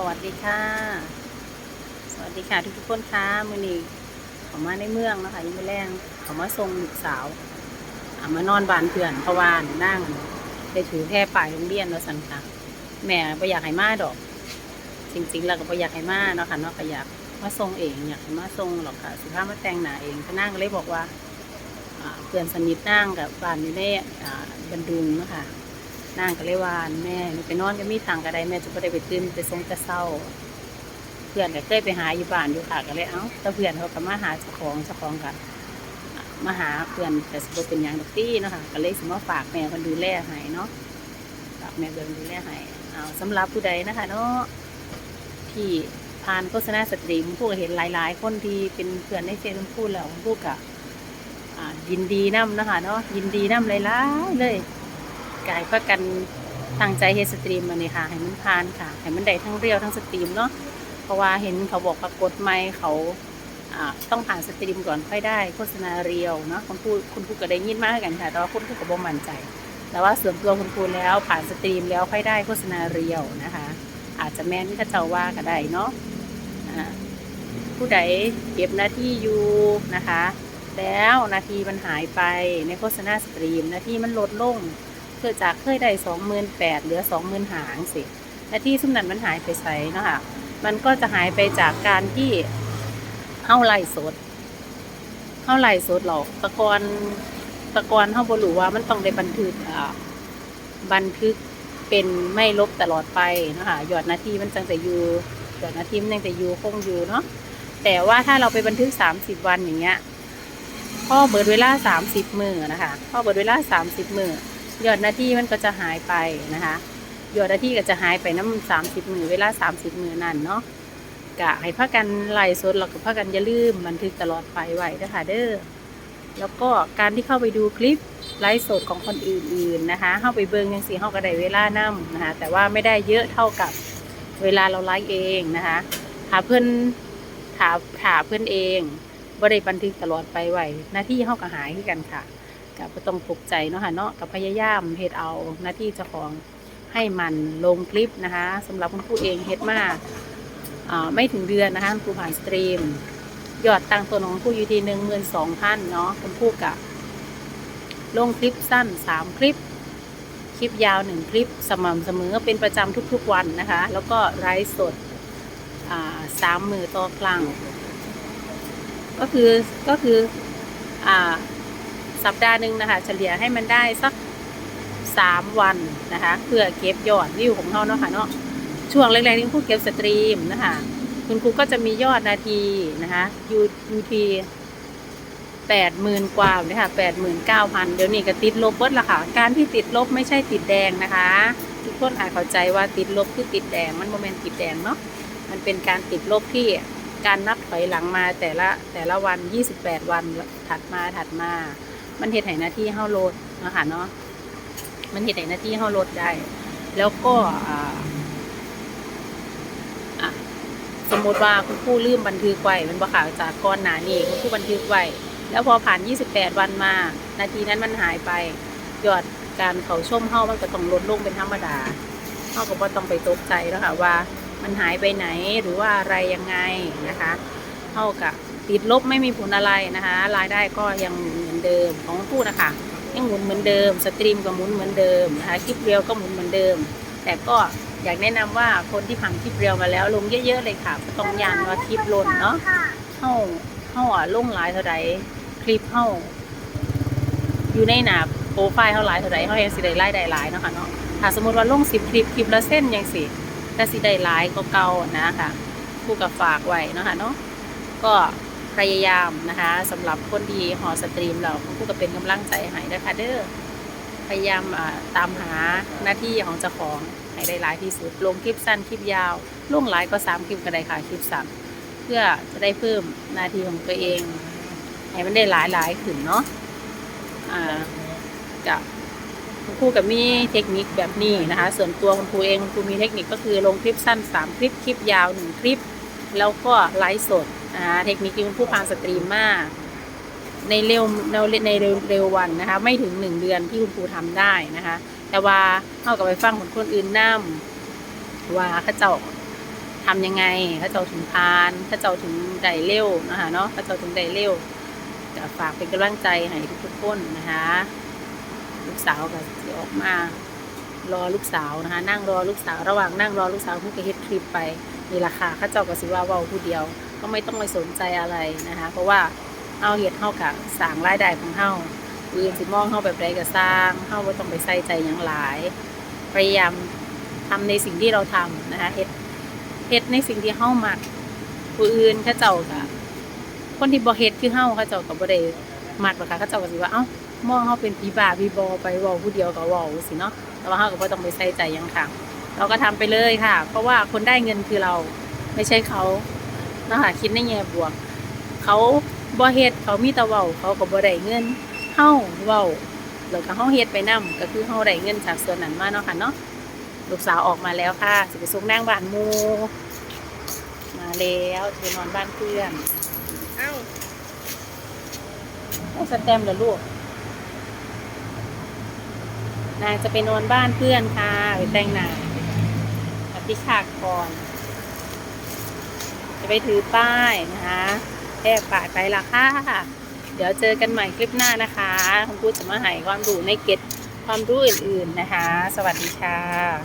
สวัสดีค่ะ สวัสดีค่ะทุกทุกคนค่ะมือนี้เขามาในเมืองนะคะยังไม่แรงเขามาส่งลูกสาวอ่ามานอนบานเพื่อนเพราะว่านั่งได้ถือแค่ปลายโรงเรียนแล้วสันค่ะแม่ไ่อยากให้มาดอก จริงๆแล้วก็ไ่อยากให้มาเนาะค่ะเนาะก็อยากมาส่งเองอยากให้มาส่งหรอกค่ะสุภาพมาแต่งหนาเองก็นั่งก็เลยบอกว่าอ่าเพื่อนสนิทนั่งกับบานอยู่ในอ่าบันดุงนะคะ นั่งก็เลยว่าแม่ไปนอนก็มีทางกระไดแม่จะไม่ได้ไปตื่นไปส่งแต่เศร้า เพื่อนก็เคยไปหาอยู่บ้านอยู่ค่ะก็เลยเอ้าแต่เพื่อนเขาก็มาหาเจ้าของเจ้าของกันมาหาเพื่อนแต่สมเป็นอย่างดอกตี้นะคะก็เลยสมมาฝากแม่คนดูแลให้เนาะฝากแม่เบิ่งดูแลให้เอาสำหรับผู้ใดนะคะเนาะที่ผ่านโฆษณาสตรีมผู้ก็เห็นหลาย ๆ คนที่เป็นเพื่อนในเฟซพูดแล้วผู้ก็อ่ายินดีนํนะคะเนาะยินดีนํหลายๆเลย กายพักกันตั้งใจเฮสตรีมมาเนี่ยค่ะ ให้มันผ่านค่ะ ให้มันได้ทั้งเรียวทั้งสตรีมเนาะ เพราะว่าเห็นเขาบอกปรากฏไม่เขาต้องผ่านสตรีมก่อนค่อยได้โฆษณาเรียวเนาะคุณครูคุณครูก็ได้ยินมากกันค่ะ แต่ว่าคุณครูก็บ่มั่นใจ แต่ว่าส่วนตัวคุณครูแล้วผ่านสตรีมแล้วค่อยได้โฆษณาเรียวนะคะ อาจจะแม่นที่เจ้าว่าก็ได้เนาะผู้ใดเก็บหน้าที่อยู่นะคะ แล้วนาทีมันหายไปในโฆษณาสตรีมนาทีมันลดลง เพื่อจากเคยได้สองหมื่นแปดเหลือสองหมื่นหางสินาทีสุ่มนั้นมันหายไปใส่เนาะค่ะมันก็จะหายไปจากการที่เข้าไล่สดเข้าไล่สดหรอกตะกอนตะกอนเข้าบรูว่ามันต้องได้บันทึกอ่าบันทึกเป็นไม่ลบตลอดไปนะคะหยอดนาทีมันจังจะอยู่หยอดนาทีมันยังจะอยู่คงอยู่เนาะแต่ว่าถ้าเราไปบันทึกสามสิบวันอย่างเงี้ยพ่อเบิดเวลาสามสิบมือนะคะพ่อเบิดเวลาสามสิบมือ ยอดนาทีมันก็จะหายไปนะคะยอดหน้าที่ก็จะหายไปน้ำสามสิบมือเวลาสามสิบมือนั่นเนาะกะให้พักกันไล่สดแล้วก็พักกันอย่าลืมบันทึกตลอดไปไว้นะคะเด้อแล้วก็การที่เข้าไปดูคลิปไลฟ์สดของคนอื่นๆนะคะ เข้าไปเบิ้งยังสีเข้าก็ได้เวลานั่นะคะ แต่ว่าไม่ได้เยอะเท่ากับเวลาเราไลฟ์เองนะคะถาเพื่อนถาถาเพื่อนเองบ่ได้บันทึกตลอดไปไว้หน้าที่เข้าก็หายคือกันค่ะ กับต้องปลุกใจเนาะค่ะเนาะกับพยายามเฮ็ดเอาหน้าที่เจ้าของให้มันลงคลิปนะคะสำหรับคุณครูเองเฮ็ดมาไม่ถึงเดือนนะคะคุณครูผ่านสตรีม ยอดตังตัวของคุณครูอยู่ที่หนึ่งหมื่นสองพันเนาะคุณครูกะลงคลิปสั้นสามคลิป คลิปยาวหนึ่งคลิปสม่ำเสมอเป็นประจำทุกๆวันนะคะ แล้วก็ไลฟ์สดสามมือต่อครั้งก็คือก็คืออ่า สัปดาห์หนึ่งนะคะ เฉลี่ยให้มันได้สักสามวันนะคะ เพื่อเก็บยอดวิวของเขาเนาะค่ะเนาะช่วงแรกๆที่คุณครูเก็บสตรีมนะคะ คุณครูก็จะมียอดนาทีนะคะยูยูทีแปดหมื่นกว่าเลยค่ะแปดหมื่นเก้าพันเดี๋ยวนี้ก็ติดลบเบิดละค่ะ การที่ติดลบไม่ใช่ติดแดงนะคะ ทุกคนอาจเข้าใจว่าติดลบคือติดแดงมันโมเมนต์ติดแดงเนาะมันเป็นการติดลบที่การนับถอยหลังมาแต่ละแต่ละวัน 28 วันถัดมาถัดมา มันเหตุให้หน้าที่เฮาโหลดนาะคะเนาะมันเห็นในหน้าที่เขาลดได้ แล้วก็อ่าสมมติว่าคุณครูลืมบันทึกไว้มันบ่ข่าวจากก่อนหนานี้คุณครูบันทึกไว้แล้วพอผ่าน 28 วันมา นาทีนั้นมันหายไปยอดการเขาชมเฮามันก็ต้องลดลงเป็นธรรมดาเฮาก็บ่ต้องไปตกใจแล้วค่ะว่ามันหายไปไหนหรือว่าอะไรยังไงนะคะเฮากับติดลบไม่มีผลอะไรนะคะ รายได้ก็ยัง เดิมของคุณครูนะคะยังหมุนเหมือนเดิม สตรีมก็หมุนเหมือนเดิมนะคะคลิปเรียวก็หมุนเหมือนเดิม แต่ก็อยากแนะนำว่าคนที่ผ่านคลิปเรียวมาแล้วลงเยอะๆเลยค่ะต้องยานว่าคลิปล่นเนาะเข้าเข้าอะลงหลายเท่าใดคลิปเข้า อยู่ในหนาโปรไฟล์เท่าหลายเท่าใดเขาเห็นสิได้ไล่ได้หลายเนาะค่ะเนาะถ้าสมมติว่าลงสิบคลิปคลิปละเส้นยังสิแต่สิได้หลายก็เก่านะคะผู้กับฝากไว้เนาะค่ะเนาะก็ พยายามนะคะสำหรับคนดีหอสตรีมเราผู้ก็เป็นกำลังใจให้นะคะเด้อพยายามอ่าตามหาหน้าที่ของเจ้าของให้ได้หลายที่สุด ลงคลิปสั้นคลิปยาวลงหลายก็สามคลิปก็ได้ค่ะคลิปสั้นเพื่อจะได้เพิ่มหน้าที่ของตัวเอง ให้มันได้หลายหลายขึ้นเนาะอ่ากับคุณครูกับมีเทคนิคแบบนี้นะคะ ส่วนตัวคุณครูเองคุณครูมีเทคนิคก็คือลงคลิปสั้นสามคลิปคลิปยาวหนึ่งคลิป แล้วก็ไลฟ์สด นะคะเทคนิคที่คุณผู้พานสตรีมมาก ในเร็วในในเร็วเร็ววันนะคะ ไม่ถึงหนึ่งเดือนที่คุณครูทำได้นะคะ แต่ว่าเข้ากับไปฟังของคนอื่นนั่ว่าเข้าเจ้าทำยังไงเขาเจ้าถึงพานเขาเจ้าถึงได้เร็วนะคะเนาะเขาเจ้าถึงได้เร็วจะฝากเป็นกำลังใจให้ทุกๆคนนะคะลูกสาวก็จะออกมารอลูกสาวนะคะ นั่งรอลูกสาวระหว่างนั่งรอลูกสาวคุณก็เฮ็ดคลิปไปนี่ราคาข้าเจ้าก็สิว่าว้าผู้เดียว ก็ไม่ต้องไปสนใจอะไรนะคะ เพราะว่าเฮาเฮ็ดเฮากับสร้างรายได้ของเฮาผู้อื่นสิมองเฮาแบบใดก็สร้างเฮาบ่ต้องไปใส่ใจหยังหลาย พยายามทำในสิ่งที่เราทำนะคะเฮ็ดเฮ็ดในสิ่งที่เฮามักผู้อื่นเขาเจ้าก็คนที่บ่เฮ็ดคือเฮาเขาเจ้าก็บ่ได้มักหรอกค่ะเขาเจ้าก็สิว่าเอ้ามองเฮาเป็นผีบ้าผีบอไปเว้าผู้เดียวก็เว้าสิเนาะแต่ว่าเราก็บ่ต้องไปใส่ใจหยังค่ะ เราก็ทำไปเลยค่ะ เพราะว่าคนได้เงินคือเราไม่ใช่เขา นะคะคิดในแง่บวก เขาบ่เฮ็ดเขามีแต่เว้าเขาก็บ่ได้เงินเฮาเว้าแล้วก็เฮาเฮ็ดไปนํก็คือเฮาได้เงินจากส่วนนั้นมาเนาะค่ะเนาะลูกสาวออกมาแล้วค่ะสิไปส่งนางบ้านหมู่มาแล้วจะไปนอนบ้านเพื่อนเอ้าได้สแตมป์เหรอลูกนางจะไปนอนบ้านเพื่อนค่ะไปแต่งหน้ากับพี่ฉากก่อน จะไปถือป้ายนะคะแอบป่ายไปละค่ะ เดี๋ยวเจอกันใหม่คลิปหน้านะคะคุณครูจะมาให้ความรู้ในเก็ตความรู้อื่นๆนะคะ สวัสดีค่ะ